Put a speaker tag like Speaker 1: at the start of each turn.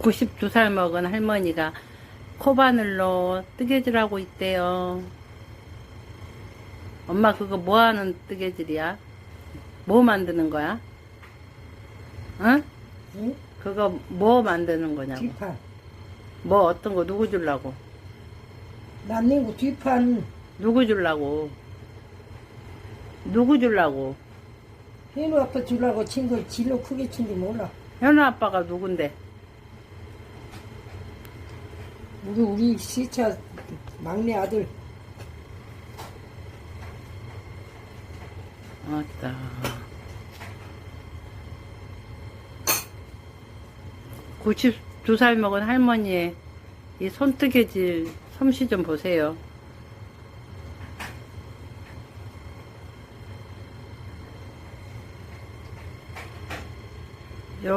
Speaker 1: 92살 먹은 할머니가 코바늘로 뜨개질하고 있대요. 엄마 그거 뭐 하는 뜨개질이야? 뭐 만드는 거야? 응?
Speaker 2: 응?
Speaker 1: 그거 뭐 만드는 거냐고?
Speaker 2: 뒷판.
Speaker 1: 뭐 어떤 거 누구 주려고?
Speaker 2: 난닝구 뒷판
Speaker 1: 누구 주려고? 누구 주려고?
Speaker 2: 현우 아빠 주려고 친거 질로 크게 친지 몰라.
Speaker 1: 현우 아빠가 누군데?
Speaker 2: 우리 우리 시차 막내 아들
Speaker 1: 아따. (92살) 먹은 할머니의 이 손뜨개질 솜씨 좀 보세요